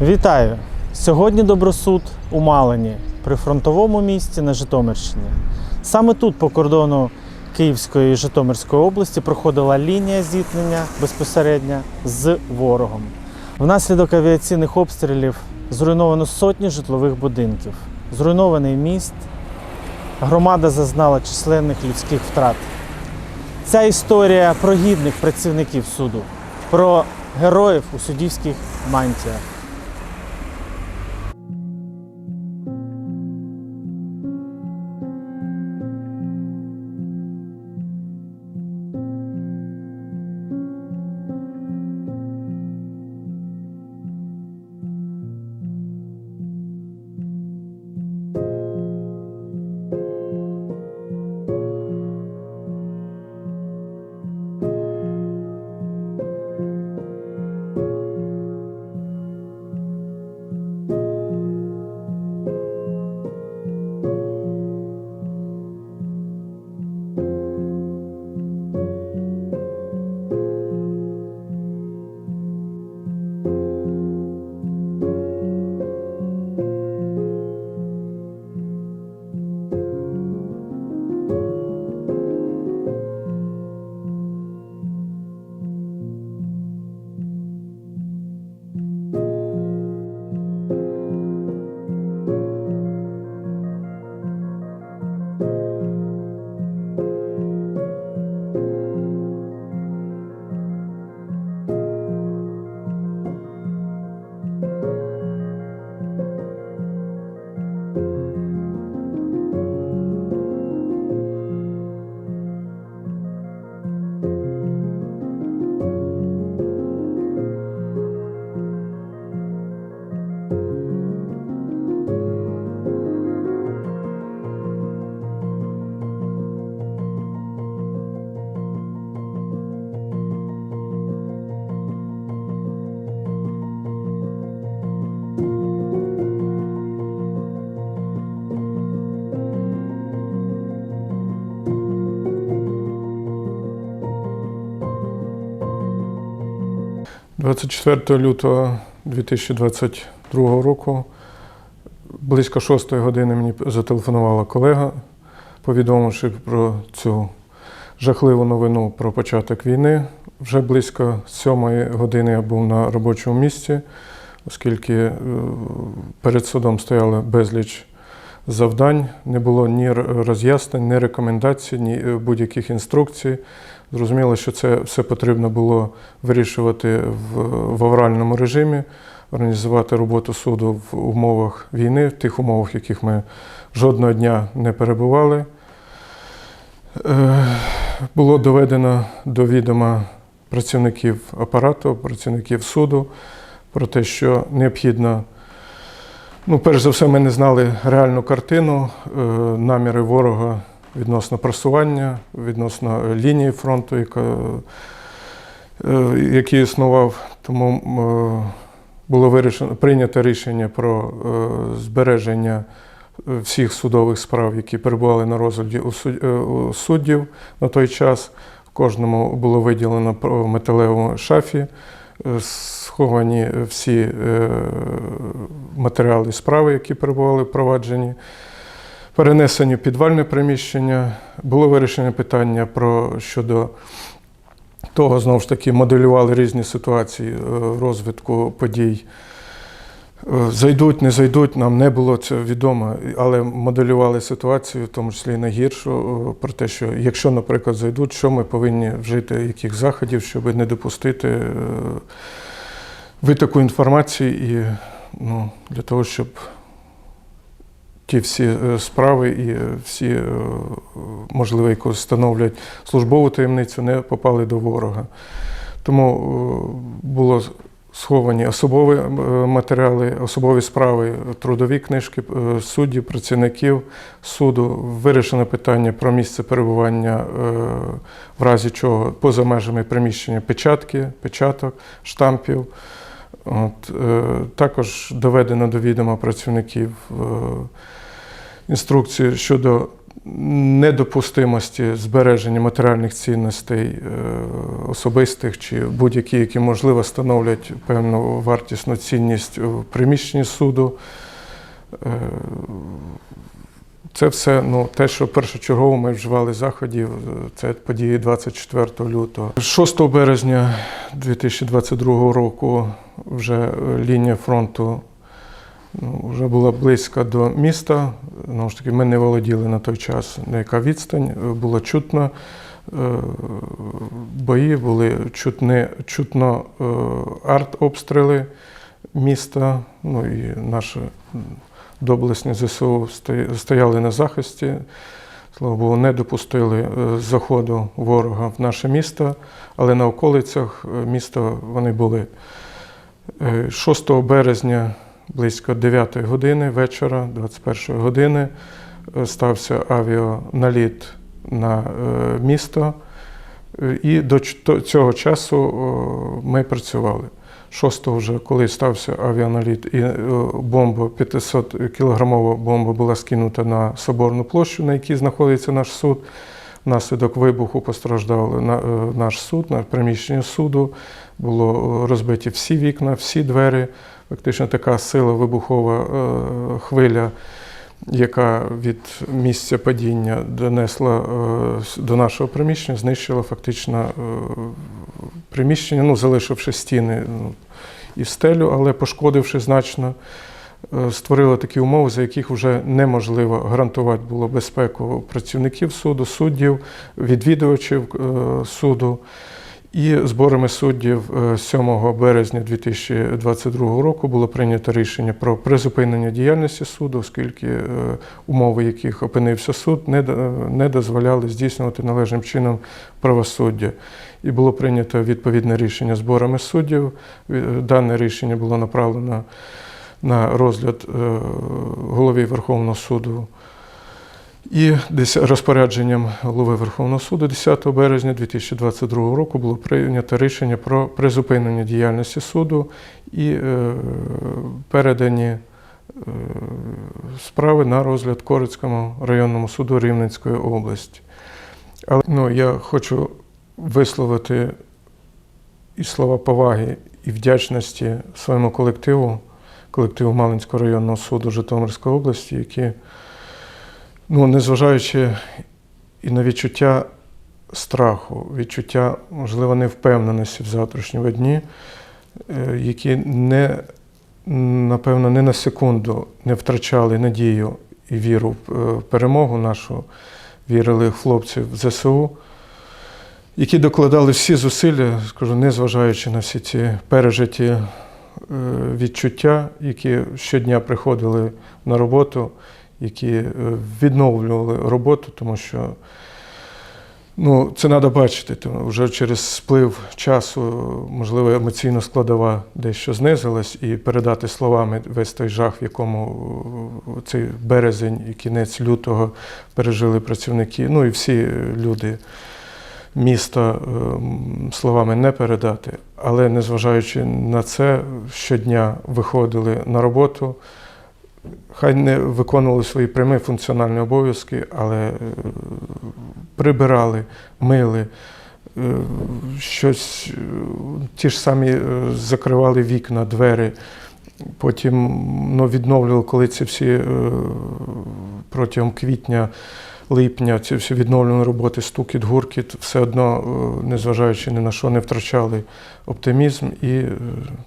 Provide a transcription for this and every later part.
Вітаю! Сьогодні Добросуд у Малині, при фронтовому місті на Житомирщині. Саме тут, по кордону Київської і Житомирської області, проходила лінія зіткнення безпосередньо з ворогом. Внаслідок авіаційних обстрілів зруйновано сотні житлових будинків, зруйнований міст. Громада зазнала численних людських втрат. Ця історія про гідних працівників суду, про героїв у суддівських мантіях. – 24 лютого 2022 року близько 6 години мені зателефонувала колега, повідомивши про цю жахливу новину про початок війни. Вже близько 7 години я був на робочому місці, оскільки е, перед судом стояли безліч завдань, не було ні роз'яснень, ні рекомендацій, ні е, будь-яких інструкцій. Зрозуміло, що це все потрібно було вирішувати в, в авральному режимі, організувати роботу суду в умовах війни, в тих умовах, в яких ми жодного дня не перебували. Е, Було доведено до відома працівників апарату, працівників суду про те, що необхідно. Ну, перш за все, ми не знали реальну картину, е, наміри ворога відносно просування, відносно лінії фронту, яка, е, який існував. Тому е, було вирішено прийнято рішення про е, збереження всіх судових справ, які перебували на розгляді у суд- е, у суддів на той час. Кожному було виділено по металевому шафі. е, Сховані всі е, матеріали справи, які перебували в провадженні. Перенесені в підвальне приміщення. Було вирішено питання про щодо того, знову ж таки, моделювали різні ситуації е, розвитку подій. Е, Зайдуть, не зайдуть, нам не було це відомо, але моделювали ситуацію, в тому числі і найгіршу, е, про те, що якщо, наприклад, зайдуть, що ми повинні вжити, яких заходів, щоб не допустити витоку інформації і ну, для того, щоб ті всі е, справи і е, всі, е, можливо, якось становлять службову таємницю, не попали до ворога. Тому було сховані особові матеріали, особові справи, трудові книжки суддів, працівників суду. Вирішено питання про місце перебування, в разі чого поза межами приміщення печатки, печаток, штампів. От, е, також доведено до відома працівників е, інструкції щодо недопустимості збереження матеріальних цінностей е, особистих чи будь-які, які можливо становлять певну вартісну цінність в приміщенні суду. Е, Це все ну, те, що першочергово ми вживали заходів, це події 24 лютого. 6 березня 2022 року вже лінія фронту ну, вже була близька до міста. Знову ж таки, ми не володіли на той час, на яка відстань. Було чутно е, бої, були чутне, чутно е, артобстріли міста. Ну і наші м, доблесні ЗСУ стояли на захисті. Слава Богу, не допустили е, заходу ворога в наше місто, але на околицях е, міста вони були. Е, 6 березня близько 9 години вечора, 21 години, е, стався авіаналіт на е, місто. Е, І до цього часу ми працювали. 6 вже, коли стався авіаналіт, і е, бомба, 500 кілограмова бомба була скинута на Соборну площу, на якій знаходиться наш суд. Внаслідок вибуху постраждав е, наш суд, на приміщення суду. Було е, розбиті всі вікна, всі двері. Фактично така сила вибухова хвиля, яка від місця падіння донесла е, до нашого приміщення, знищила фактично е, приміщення, ну, залишивши стіни ну, і стелю, але пошкодивши значно. е, Створила такі умови, за яких вже неможливо гарантувати було безпеку працівників суду, суддів, відвідувачів суду. І зборами суддів е, 7 березня 2022 року було прийнято рішення про призупинення діяльності суду, оскільки е, умови, яких опинився суд, не, до- не дозволяли здійснювати належним чином правосуддя. І було прийнято відповідне рішення зборами суддів. Дане рішення було направлено на розгляд е, голові Верховного суду. І десь розпорядженням голови Верховного суду 10 березня 2022 року було прийнято рішення про призупинення діяльності суду і е, передані е, справи на розгляд Корицькому районному суду Рівненської області. Але ну, я хочу висловити і слова поваги і вдячності своєму колективу, колективу Малинського районного суду Житомирської області, які ну, незважаючи і на відчуття страху, відчуття, можливо, невпевненості в завтрашньому дні, е, які не, напевно, не на секунду не втрачали надію і віру в е, перемогу нашу, вірили в хлопців в ЗСУ, які докладали всі зусилля, скажу, незважаючи на всі ці пережиті е, відчуття, які щодня приходили на роботу які е, відновлювали роботу, тому що ну, це треба бачити. Тому вже через сплив часу, можливо, емоційна складова дещо знизилась, і передати словами весь той жах, в якому е, цей березень і кінець лютого пережили працівники, ну і всі люди. Міста е, словами не передати, але незважаючи на це, щодня виходили на роботу, хай не виконували свої прямі функціональні обов'язки, але е, прибирали, мили, е, щось, е, ті ж самі закривали вікна, двері. Потім ну, відновлювали, коли ці всі протягом квітня, липня, ці всі відновлені роботи, стукіт, гуркіт, все одно, незважаючи ні на що, не втрачали оптимізм і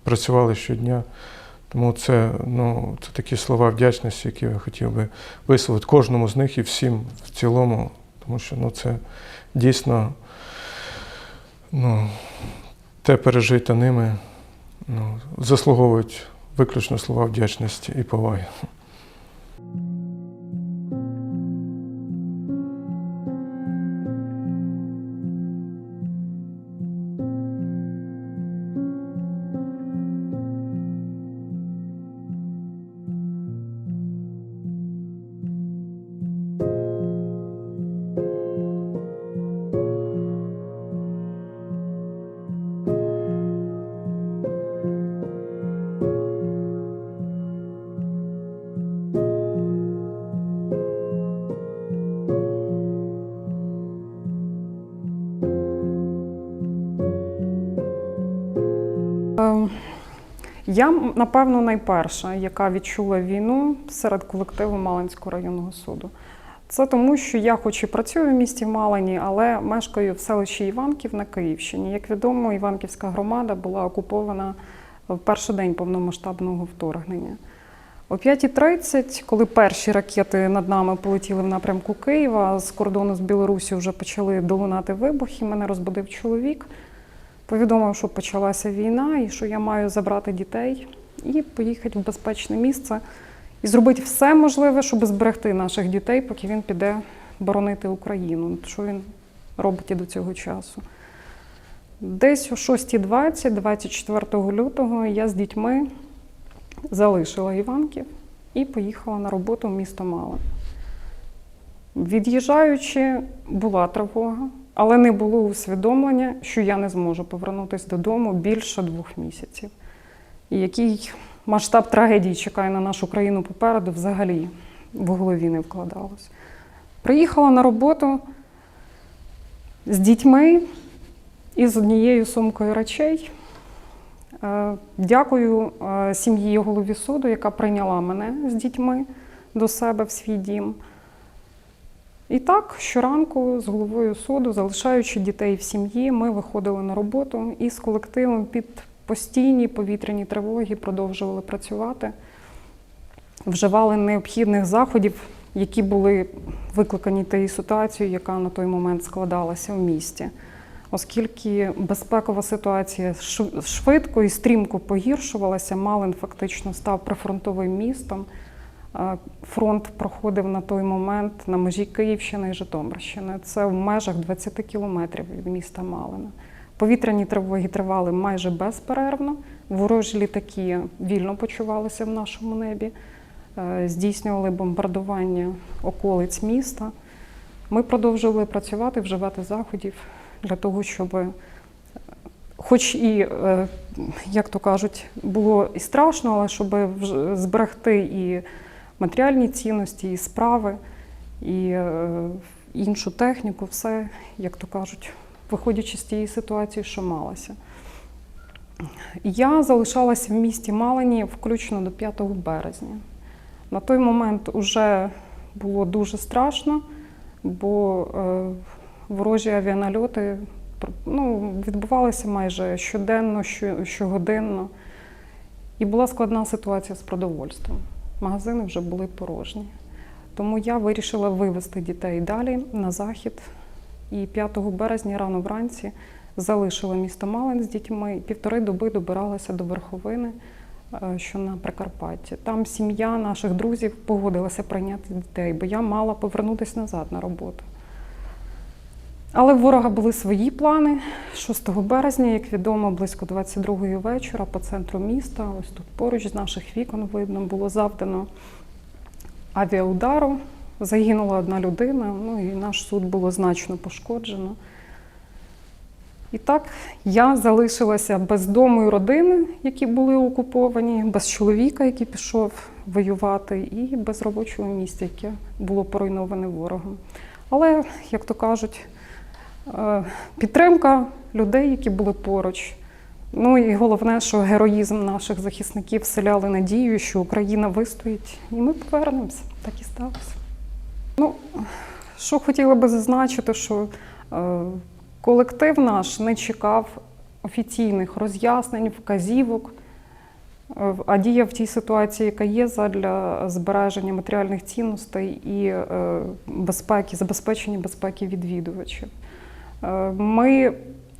працювали щодня. Тому це, ну, це такі слова вдячності, які я хотів би висловити кожному з них і всім в цілому, тому що ну, це дійсно ну, те пережите ними ну, заслуговують виключно слова вдячності і поваги. Я, напевно, найперша, яка відчула війну серед колективу Малинського районного суду. Це тому, що я хоч і працюю в місті Малині, але мешкаю в селищі Іванків на Київщині. Як відомо, Іванківська громада була окупована в перший день повномасштабного вторгнення. О 5.30, коли перші ракети над нами полетіли в напрямку Києва, з кордону з Білорусі вже почали долунати вибухи. Мене розбудив чоловік, повідомив, що почалася війна і що я маю забрати дітей і поїхати в безпечне місце і зробити все можливе, щоб зберегти наших дітей, поки він піде боронити Україну. Що він робить і до цього часу. Десь о 6.20, 24 лютого, я з дітьми залишила Іванків і поїхала на роботу в місто Малин. Від'їжджаючи, була тривога, але не було усвідомлення, що я не зможу повернутися додому більше двох місяців. І який масштаб трагедії чекає на нашу країну попереду, взагалі в голові не вкладалось. Приїхала на роботу з дітьми і з однією сумкою речей. Е, Дякую е, сім'ї голові суду, яка прийняла мене з дітьми до себе в свій дім. І так, щоранку з головою суду, залишаючи дітей в сім'ї, ми виходили на роботу і з колективом під постійні повітряні тривоги продовжували працювати, вживали необхідних заходів, які були викликані тією ситуацією, яка на той момент складалася в місті. Оскільки безпекова ситуація швидко і стрімко погіршувалася, Малин фактично став прифронтовим містом. Фронт проходив на той момент на межі Київщини і Житомирщини. Це в межах 20 кілометрів від міста Малина. Повітряні тривоги тривали майже безперервно. Ворожі літаки вільно почувалися в нашому небі, е, здійснювали бомбардування околиць міста. Ми продовжували працювати, вживати заходів для того, щоб, е, хоч і, е, як то кажуть, було і страшно, але щоб зберегти і матеріальні цінності, і справи, і е, іншу техніку, все, як то кажуть, виходячи з тієї ситуації, що малося. Я залишалася в місті Малині включно до 5 березня. На той момент вже було дуже страшно, бо е, ворожі авіанальоти ну, відбувалися майже щоденно, що- щогоденно. І була складна ситуація з продовольством. Магазини вже були порожні. Тому я вирішила вивезти дітей далі на захід. І 5 березня рано вранці залишила місто Малин з дітьми і півтори доби добиралася до Верховини, е, що на Прикарпатті. Там сім'я наших друзів погодилася прийняти дітей, бо я мала повернутися назад на роботу. Але в ворога були свої плани. 6 березня, як відомо, близько 22-ї вечора по центру міста, ось тут поруч з наших вікон видно, було завдано авіаудару. Загинула одна людина, ну і наш суд було значно пошкоджено. І так я залишилася без дому і родини, які були окуповані, без чоловіка, який пішов воювати, і без робочого місця, яке було поруйноване ворогом. Але, як то кажуть, підтримка людей, які були поруч. Ну і головне, що героїзм наших захисників вселяли надію, що Україна вистоїть, і ми повернемося. Так і сталося. Ну, що хотіла би зазначити, що е, колектив наш не чекав офіційних роз'яснень, вказівок, е, а діяв в тій ситуації, яка є задля збереження матеріальних цінностей і е, безпеки, забезпечення безпеки відвідувачів. Е, Ми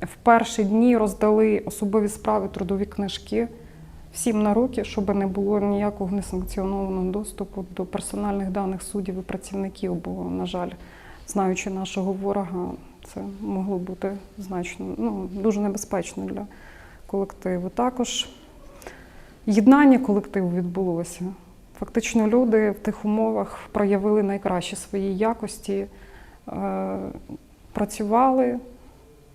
в перші дні роздали особові справи, трудові книжки всім на руки, щоб не було ніякого несанкціонованого доступу до персональних даних суддів і працівників, бо, на жаль, знаючи нашого ворога, це могло бути значно ну, дуже небезпечно для колективу. Також єднання колективу відбулося. Фактично, люди в тих умовах проявили найкращі свої якості, е, працювали,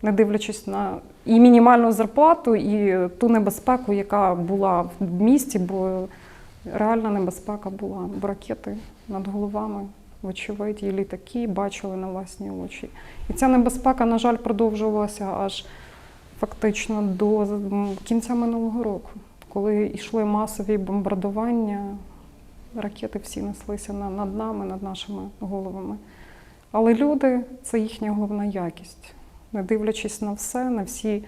не дивлячись на і мінімальну зарплату, і ту небезпеку, яка була в місті, бо реальна небезпека була. Бо ракети над головами, вочевидь, і літаки бачили на власні очі. І ця небезпека, на жаль, продовжувалася аж фактично до кінця минулого року, коли йшли масові бомбардування, ракети всі неслися над нами, над нашими головами. Але люди це їхня головна якість. Не дивлячись на все, на всі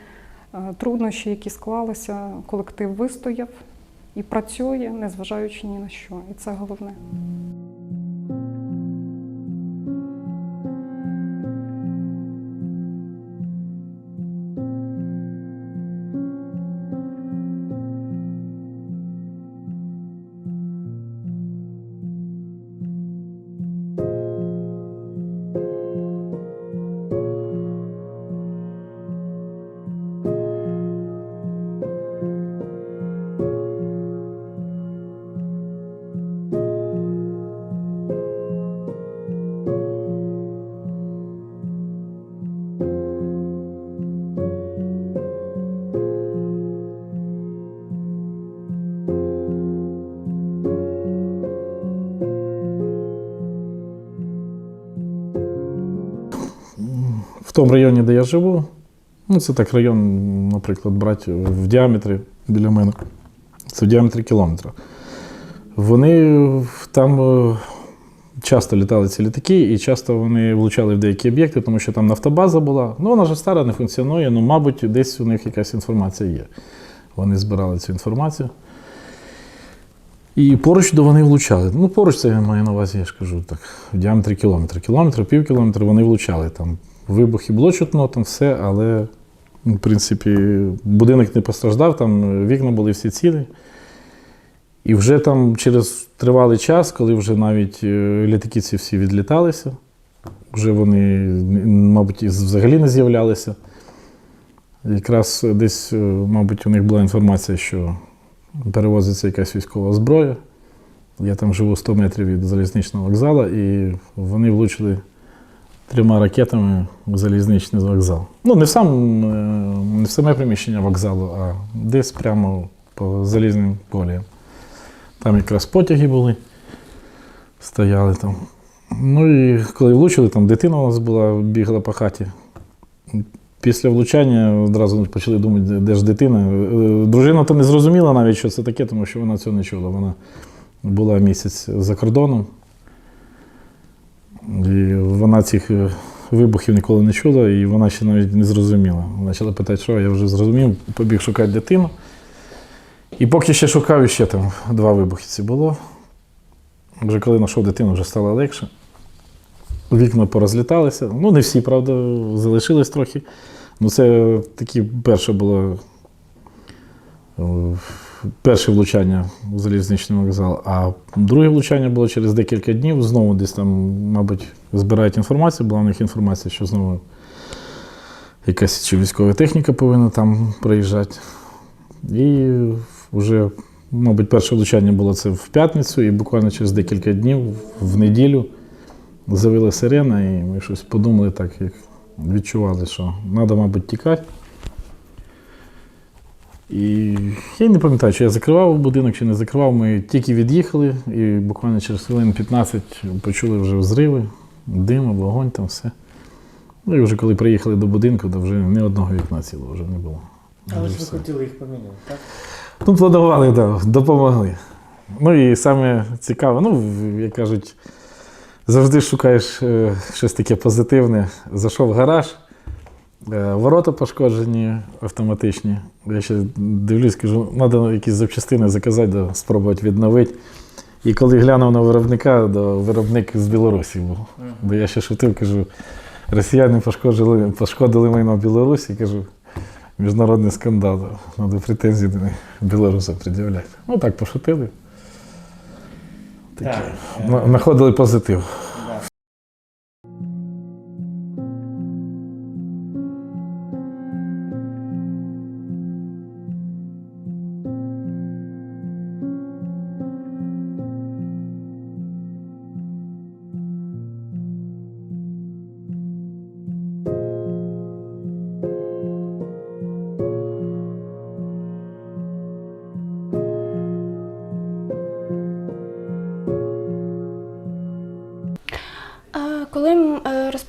е, труднощі, які склалися, колектив вистояв і працює, незважаючи ні на що. І це головне. Тому районі, де я живу, ну це так район, наприклад, брати в діаметрі біля мене. Це в діаметрі кілометра. Вони там е, часто літали ці літаки, і часто вони влучали в деякі об'єкти, тому що там нафтобаза була. Ну, вона ж стара, не функціонує, ну, мабуть, десь у них якась інформація є. Вони збирали цю інформацію. І поруч до вони влучали. Ну, поруч це я маю на увазі, я ж кажу, так, в діаметрі кілометра. Кілометр, пів кілометра вони влучали. Там вибухи було чутно, там все, але, в принципі, будинок не постраждав, там вікна були всі цілі. І вже там через тривалий час, коли вже навіть е, літаки ці всі відліталися, вже вони, мабуть, взагалі не з'являлися. Якраз десь, е, мабуть, у них була інформація, що перевозиться якась військова зброя. Я там живу 100 метрів від залізничного вокзалу, і вони влучили трьома ракетами в залізничний вокзал. Ну, не в, сам, е, не в саме приміщення вокзалу, а десь прямо по залізним коліям. Там якраз потяги були, стояли там. Ну і коли влучили, там дитина у нас була, бігла по хаті. Після влучання одразу почали думати, де- ж дитина. Е, Дружина то не зрозуміла навіть, що це таке, тому що вона цього не чула. Вона була місяць за кордоном. І вона цих е, вибухів ніколи не чула, і вона ще навіть не зрозуміла. Почала питати, що я вже зрозумів, побіг шукати дитину. І поки ще шукав, ще там два вибухи ці було. Вже коли знайшов дитину, вже стало легше. Вікна порозліталися. Ну, не всі, правда, залишились трохи. Ну, це такі перше було е, перше влучання в залізничний вокзал. А друге влучання було через декілька днів. Знову десь там, мабуть, збирають інформацію. Була в них інформація, що знову якась чи військова техніка повинна там приїжджати. І вже, мабуть, перше влучання було це в п'ятницю, і буквально через декілька днів, в неділю, завила сирена, і ми щось подумали так, як відчували, що треба, мабуть, тікати. І я не пам'ятаю, чи я закривав будинок, чи не закривав. Ми тільки від'їхали, і буквально через хвилин 15 почули вже взриви, дим, вогонь, там все. Ну і вже коли приїхали до будинку, то вже ні одного вікна цілого вже не було. Але ж ви все. хотіли їх поміняти, так? Ну, планували, так, допомогли. Ну і саме цікаве, ну, як кажуть, завжди шукаєш е, щось таке позитивне. Зайшов в гараж, ворота пошкоджені автоматичні. Я ще дивлюсь, кажу, треба якісь запчастини заказати, да, спробувати відновити. І коли глянув на виробника, то виробник з Білорусі був. Бо я ще шутив, кажу, росіяни пошкодили, пошкодили майно Білорусі, кажу, міжнародний скандал. Треба претензії до них білорусам пред'являти. Ну так, пошутили. Таке. На- Знаходили позитив.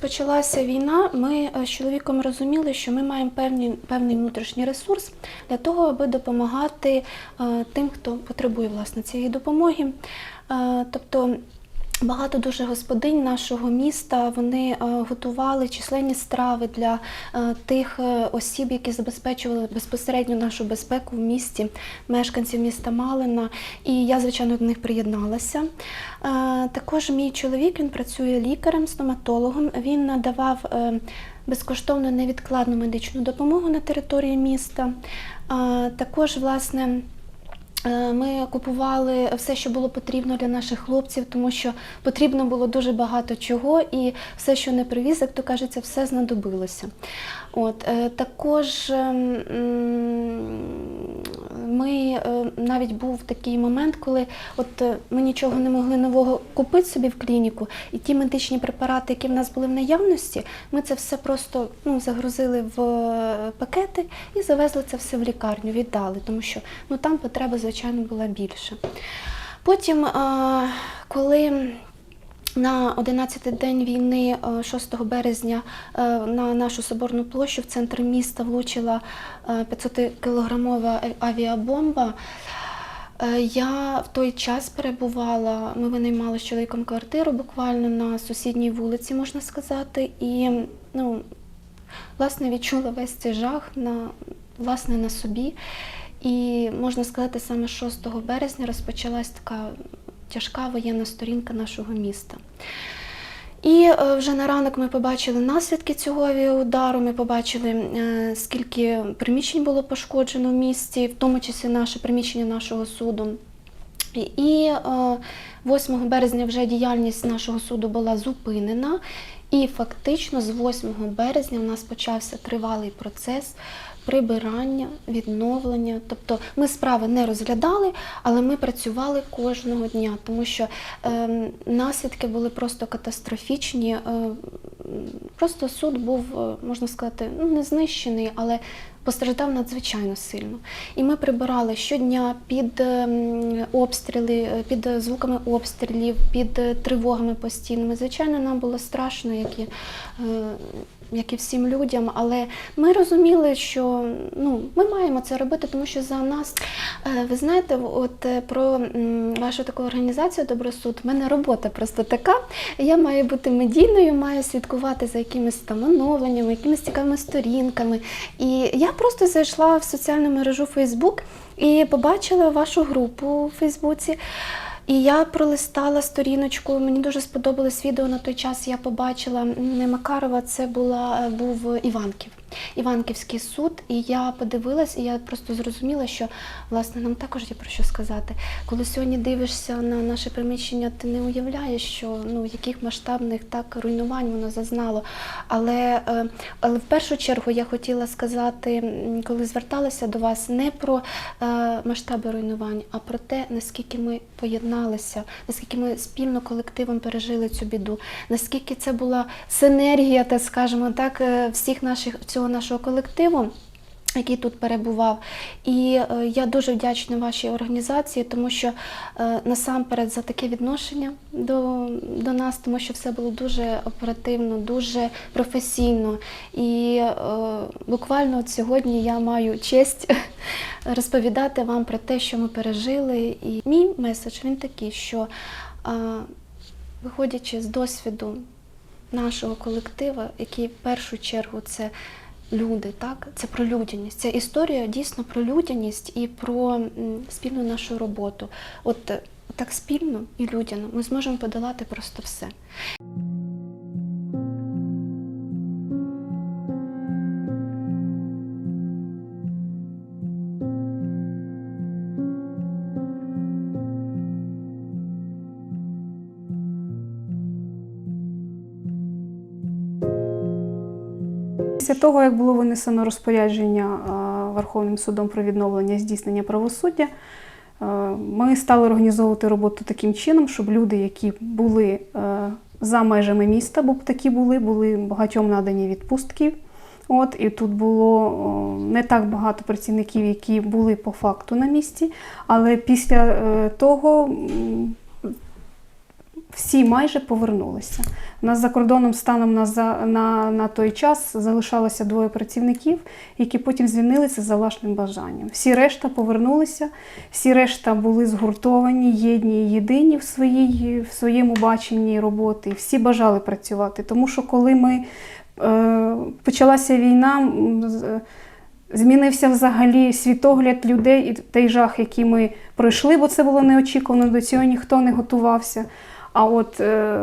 Розпочалася війна, ми е, з чоловіком розуміли, що ми маємо певні, певний внутрішній ресурс для того, аби допомагати е, тим, хто потребує власне цієї допомоги. Е, Тобто Багато дуже господинь нашого міста вони е, готували численні страви для е, тих е, осіб, які забезпечували безпосередньо нашу безпеку в місті, мешканців міста Малина. І я, звичайно, до них приєдналася. Також мій чоловік він працює лікарем, стоматологом. Він надавав безкоштовну невідкладну медичну допомогу на території міста. Також, власне. Е, Ми купували все, що було потрібно для наших хлопців, тому що потрібно було дуже багато чого, і все, що не привіз, як то кажеться, все знадобилося. От е, також ем, ми е, навіть був такий момент, коли от е, ми нічого не могли нового купити собі в клініку, і ті медичні препарати, які в нас були в наявності, ми це все просто ну, загрузили в е, пакети і завезли це все в лікарню, віддали, тому що ну, там потреба, звичайно, була більше. Потім, коли на 11-й день війни, е, 6 березня, е, на нашу соборну площу в центр міста влучила 500-кілограмова авіабомба. Е, Я в той час перебувала, ми винаймали з чоловіком квартиру буквально на сусідній вулиці, можна сказати, і ну, власне відчула весь цей жах на, власне, на собі. І можна сказати, саме 6 березня розпочалась така тяжка воєнна сторінка нашого міста. І е, вже на ранок ми побачили наслідки цього авіаудару. Ми побачили, е, скільки приміщень було пошкоджено в місті, в тому числі наше приміщення нашого суду. І- І е, 8 березня вже діяльність нашого суду була зупинена. І фактично з 8 березня у нас почався тривалий процес прибирання, відновлення. Тобто ми справи не розглядали, але ми працювали кожного дня, тому що е, наслідки були просто катастрофічні. Е, просто суд був, е, можна сказати, ну не знищений, але постраждав надзвичайно сильно. І ми прибирали щодня під ем, обстріли, е, під звуками обстрілів, під е, тривогами постійними. Звичайно, нам було страшно, як і, як і всім людям, але ми розуміли, що ну, ми маємо це робити, тому що за нас, е, ви знаєте, от е, про вашу таку організацію Добросуд, в мене робота просто така. Я маю бути медійною, маю слідкувати за якимись там оновленнями, якимись цікавими сторінками. І я просто зайшла в соціальну мережу Facebook і побачила вашу групу у Фейсбуці. І я пролистала сторіночку. Мені дуже сподобалось відео на той час. Я побачила не Макарова, це була був Іванків. Іванківський суд, і я подивилась, і я просто зрозуміла, що власне нам також є про що сказати. Коли сьогодні дивишся на наше приміщення, ти не уявляєш, що ну яких масштабних так руйнувань воно зазнало. Але, е, але в першу чергу я хотіла сказати, коли зверталася до вас, не про е, масштаби руйнувань, а про те, наскільки ми поєдналися, наскільки ми спільно колективом пережили цю біду, наскільки це була синергія, так скажемо так, е, всіх наших всього нашого колективу. Який тут перебував, і е, я дуже вдячна вашій організації, тому що е, насамперед за таке відношення до, до нас, тому що все було дуже оперативно, дуже професійно. І е, буквально от сьогодні я маю честь розповідати вам про те, що ми пережили. І мій меседж він такий, що е, виходячи з досвіду нашого колективу, який в першу чергу це люди, так? Це про людяність. Ця історія дійсно про людяність і про спільну нашу роботу. От так спільно і людяно ми зможемо подолати просто все. Після того, як було винесено розпорядження е, Верховним судом про відновлення здійснення правосуддя, е, ми стали організовувати роботу таким чином, щоб люди, які були е, за межами міста, бо такі були, були багатьом надані відпустки. От, і тут було не так багато працівників, які були по факту на місці, але після того всі майже повернулися. У нас за кордоном станом на, на, на той час залишалося двоє працівників, які потім звільнилися за власним бажанням. Всі решта повернулися, всі решта були згуртовані, єдні і єдині в, своїй, в своєму баченні роботи. Всі бажали працювати. Тому що коли ми е, почалася війна, змінився взагалі світогляд людей і той жах, який ми пройшли, бо це було неочікувано, до цього ніхто не готувався. А от е,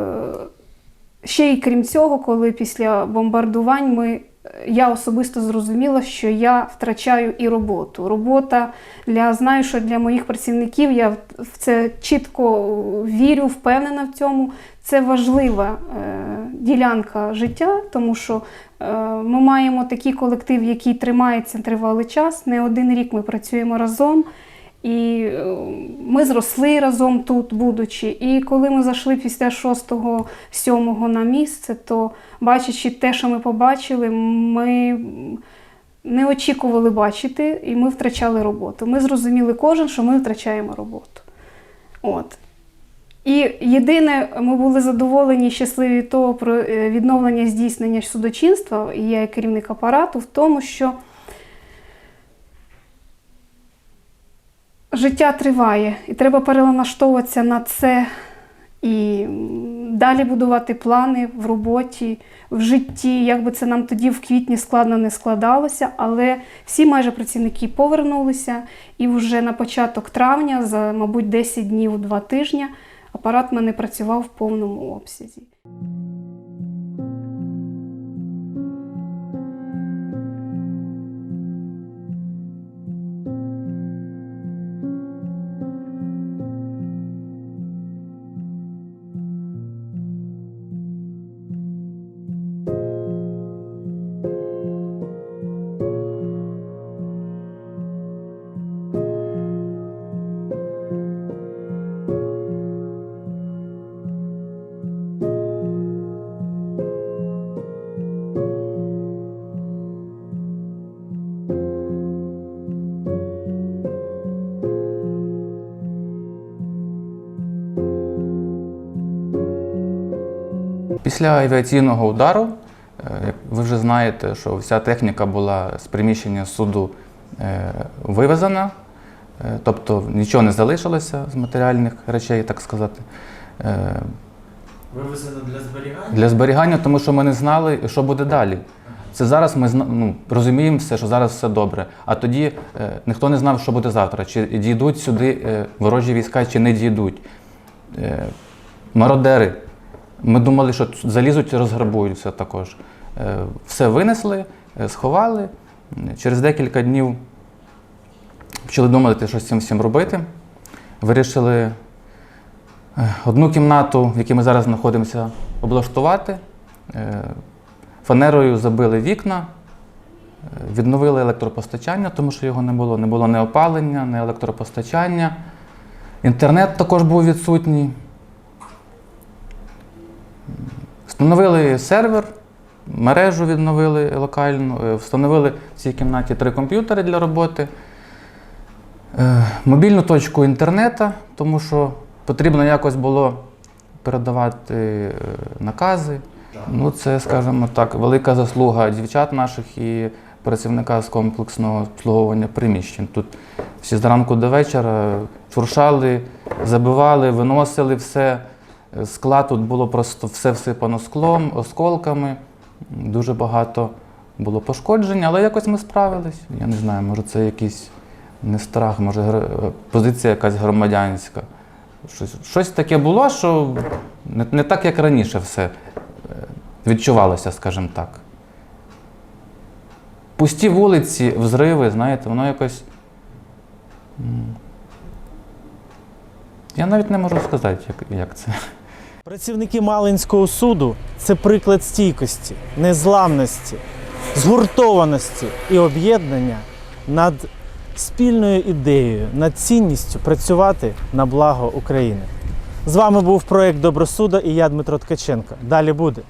ще й крім цього, коли після бомбардувань ми, я особисто зрозуміла, що я втрачаю і роботу. Робота для знаю, що для моїх працівників я в- це чітко вірю, впевнена в цьому. Це важлива е, ділянка життя, тому що е, ми маємо такий колектив, який тримається тривалий час. Не один рік ми працюємо разом. І е, ми зросли разом тут, будучи. І коли ми зайшли після шостого, сьомого на місце, то бачачи те, що ми побачили, ми не очікували бачити, і ми втрачали роботу. Ми зрозуміли кожен, що ми втрачаємо роботу. От. І єдине, ми були задоволені і щасливі того про е, відновлення здійснення судочинства, і я як керівник апарату, в тому, що життя триває, і треба перелаштовуватися на це і далі будувати плани в роботі, в житті. Як би це нам тоді в квітні складно не складалося, але всі майже працівники повернулися, і вже на початок травня, за, мабуть, 10 днів, 2 тижні, апарат мене працював в повному обсязі. Після авіаційного удару, е, як ви вже знаєте, що вся техніка була з приміщення суду е, вивезена, е, тобто нічого не залишилося з матеріальних речей, так сказати. Вивезено для зберігання? Для зберігання, тому що ми не знали, що буде далі. Це зараз ми ну, розуміємо все, що зараз все добре. А тоді е, ніхто не знав, що буде завтра, чи дійдуть сюди е, ворожі війська, чи не дійдуть. Е, мародери. Ми думали, що залізуть і розграбують все також. Е, все винесли, е, сховали. Через декілька днів почали думати, що з цим всім робити. Вирішили е, одну кімнату, в якій ми зараз знаходимося, облаштувати. Фанерою забили вікна, відновили електропостачання, тому що його не було. Не було ні опалення, ні електропостачання. Інтернет також був відсутній. Встановили сервер, мережу відновили локальну, е, встановили в цій кімнаті три комп'ютери для роботи, е, мобільну точку інтернету, тому що потрібно якось було передавати е, накази. Ну, це, скажімо так, велика заслуга дівчат наших і працівника з комплексного обслуговування приміщень. Тут всі зранку до вечора шуршали, забивали, виносили все. Скла тут було просто все всипано склом, осколками. Дуже багато було пошкоджень, але якось ми справились. Я не знаю, може це якийсь не страх, може позиція якась громадянська. Щось, щось таке було, що не, не так, як раніше все е, відчувалося, скажімо так. Пусті вулиці, взриви, знаєте, воно якось. Я навіть не можу сказати, як, як це. Працівники Малинського суду це приклад стійкості, незламності, згуртованості і об'єднання над спільною ідеєю, над цінністю працювати на благо України. З вами був проект Добросуда і я Дмитро Ткаченко. Далі буде.